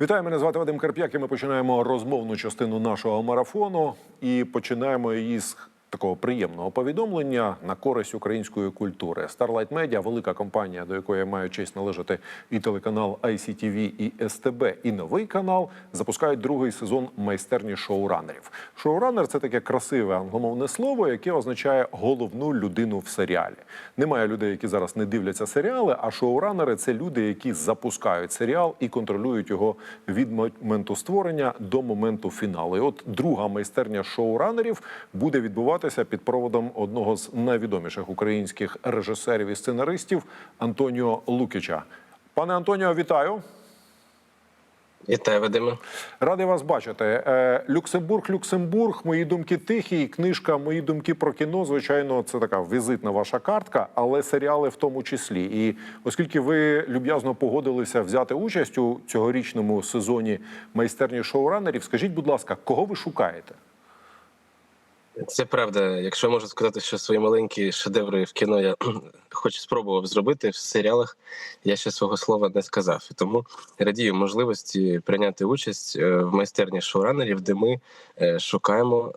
Вітаю, мене звати Вадим Карп'як. і Ми починаємо розмовну частину нашого марафону і починаємо її з такого приємного повідомлення на користь української культури. Starlight Media – велика компанія, до якої маю честь належати і телеканал ICTV, і СТБ, і новий канал запускають другий сезон майстерні шоуранерів. Шоуранер це таке красиве англомовне слово, яке означає головну людину в серіалі. Немає людей, які зараз не дивляться серіали, а шоуранери це люди, які запускають серіал і контролюють його від моменту створення до моменту фіналу. І от друга майстерня шоуранерів буде відбуватися під проводом одного з найвідоміших українських режисерів і сценаристів Антоніо Лукіча. Пане Антоніо, вітаю. Вітаю, Вадиме. Радий вас бачити. Е, Люксембург, Люксембург, мої думки тихі. Книжка Мої думки про кіно. Звичайно, це така візитна ваша картка, але серіали в тому числі. І оскільки ви люб'язно погодилися взяти участь у цьогорічному сезоні майстерні шоуранерів, скажіть, будь ласка, кого ви шукаєте? Це правда. Якщо я можу сказати, що свої маленькі шедеври в кіно я хоч спробував зробити в серіалах, я ще свого слова не сказав. І тому радію можливості прийняти участь е, в майстерні шоуранерів, де ми е, шукаємо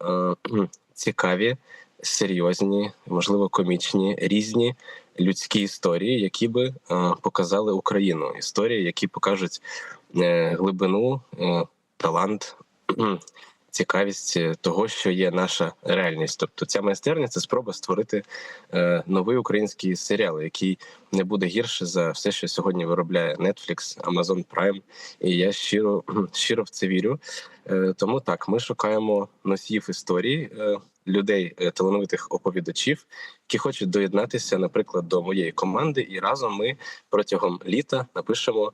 е, цікаві, серйозні, можливо, комічні, різні людські історії, які би показали Україну. Історії, які покажуть глибину, талант. Цікавість е, того, що є наша реальність, тобто ця майстерня це спроба створити е, новий український серіал, який не буде гірше за все, що сьогодні виробляє Netflix, Amazon Prime. І я щиро щиро в це вірю. Е, тому так ми шукаємо носіїв історії, е, людей, е, талановитих оповідачів, які хочуть доєднатися, наприклад, до моєї команди, і разом ми протягом літа напишемо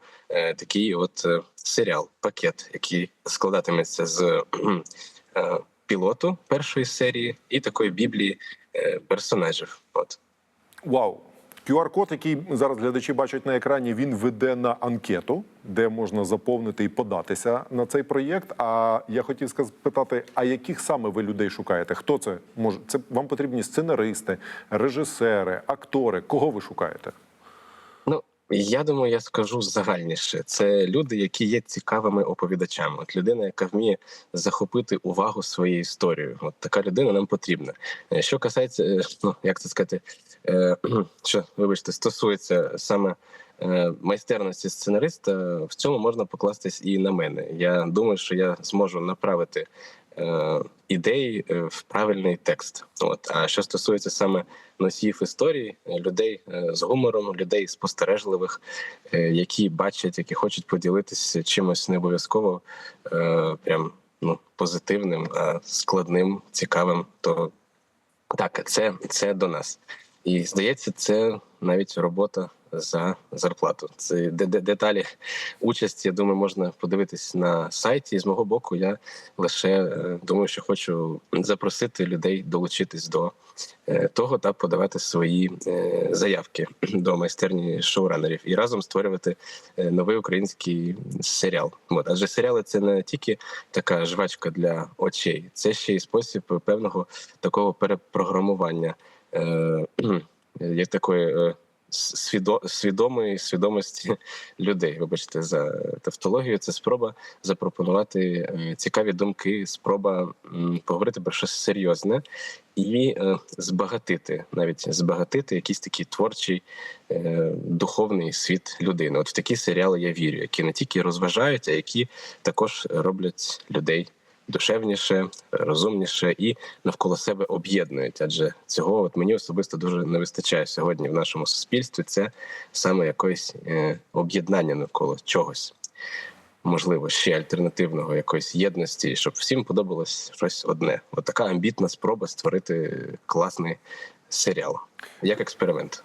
такий от серіал, пакет, який складатиметься з пілоту першої серії і такої біблії персонажів. От Вау! QR-код, який зараз глядачі бачать на екрані, він веде на анкету, де можна заповнити і податися на цей проєкт. А я хотів спитати, а яких саме ви людей шукаєте? Хто це може? Це вам потрібні сценаристи, режисери, актори. Кого ви шукаєте? Я думаю, я скажу загальніше. Це люди, які є цікавими оповідачами. От людина, яка вміє захопити увагу своєю історією. От така людина нам потрібна. Е, Що касається, е, ну як це сказати, е, що вибачте, стосується саме. е, Майстерності сценариста в цьому можна покластись і на мене. Я думаю, що я зможу направити е, ідеї е, в правильний текст. От а що стосується саме носіїв історії, е, людей з гумором, людей спостережливих, які бачать, які хочуть поділитися чимось не обов'язково прям ну позитивним, а складним, цікавим, то так, це, це до нас. І здається, це навіть робота за зарплату. Це де, де, деталі участі. Я думаю, можна подивитись на сайті. І з мого боку, я лише е, думаю, що хочу запросити людей долучитись до е, того та подавати свої е, заявки до майстерні шоуранерів і разом створювати новий український серіал. От адже серіали це не тільки така жвачка для очей, це ще й спосіб певного такого перепрограмування. Як такої свідо, свідомої свідомості людей. Вибачте за тавтологію. Це спроба запропонувати е, цікаві думки, спроба поговорити про щось серйозне і е, збагатити, навіть збагатити якийсь такий творчий е, духовний світ людини. От в такі серіали я вірю, які не тільки розважають, а які також роблять людей душевніше, розумніше і навколо себе об'єднують. Адже цього от мені особисто дуже не вистачає сьогодні в нашому суспільстві. Це саме якесь е, об'єднання навколо чогось. Можливо, ще альтернативного якоїсь єдності, щоб всім подобалось щось одне. От амбітна спроба створити класний серіал як експеримент.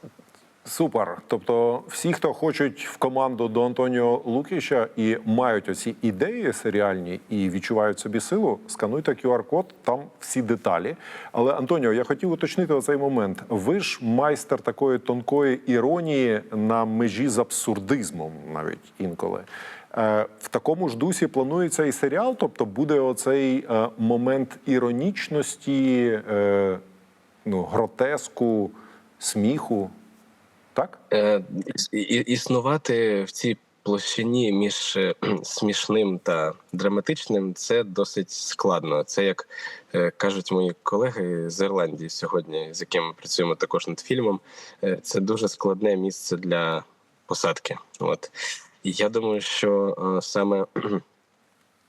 Супер. Тобто, всі, хто хочуть в команду до Антоніо Лукіча і мають оці ідеї серіальні і відчувають собі силу, скануйте QR-код, там всі деталі. Але Антоніо, я хотів уточнити оцей момент. Ви ж майстер такої тонкої іронії на межі з абсурдизмом, навіть інколи. Е, В такому ж дусі планується і серіал, тобто буде оцей е, момент іронічності, е, ну, гротеску, сміху. Так? Е, існувати в цій площині між е, смішним та драматичним це досить складно. Це як е, кажуть мої колеги з Ірландії сьогодні, з якими ми працюємо також над фільмом. Це дуже складне місце для посадки. От я думаю, що саме.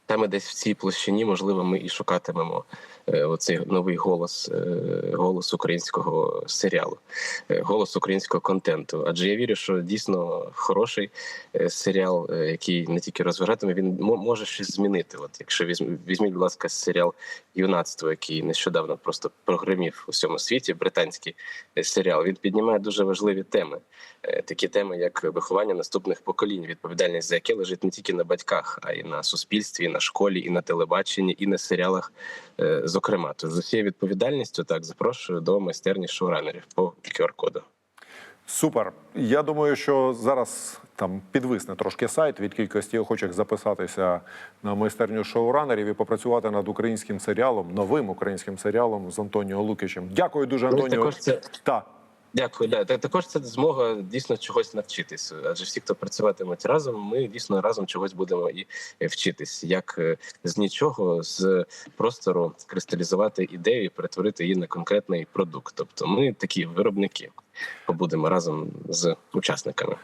Саме десь в цій площині, можливо, ми і шукатимемо е, оцей новий голос, е, голос українського серіалу, е, голос українського контенту. Адже я вірю, що дійсно хороший серіал, який не тільки розважатиме, він мо- може щось змінити. От якщо візьм- візьміть, будь ласка, серіал Юнацтво, який нещодавно просто прогремів у всьому світі, британський серіал. Він піднімає дуже важливі теми, такі теми, як виховання наступних поколінь, відповідальність за яке лежить не тільки на батьках, а й на суспільстві, на школі, і на телебаченні, і на серіалах. е, Зокрема, тож з усією відповідальністю так запрошую до майстерні шоуранерів по QR-коду. Супер. Я думаю, що зараз там підвисне трошки сайт від кількості охочих записатися на майстерню шоуранерів і попрацювати над українським серіалом, новим українським серіалом з Антоніо Лукичем. Дякую дуже, Антоніо. також це Та. Дякую. Да. Також це змога дійсно чогось навчитись. Адже всі, хто працюватимуть разом, ми дійсно разом чогось будемо і е, вчитись. Як е, з нічого, з простору кристалізувати ідею перетворити її на конкретний продукт. Тобто, ми такі виробники побудемо разом з учасниками.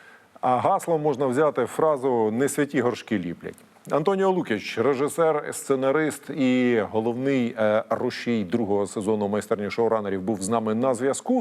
А гаслом можна взяти фразу Не святі горшки ліплять. Антоніо Лукіч, режисер, сценарист і головний е, рушій другого сезону майстерні шоуранерів, був з нами на зв'язку.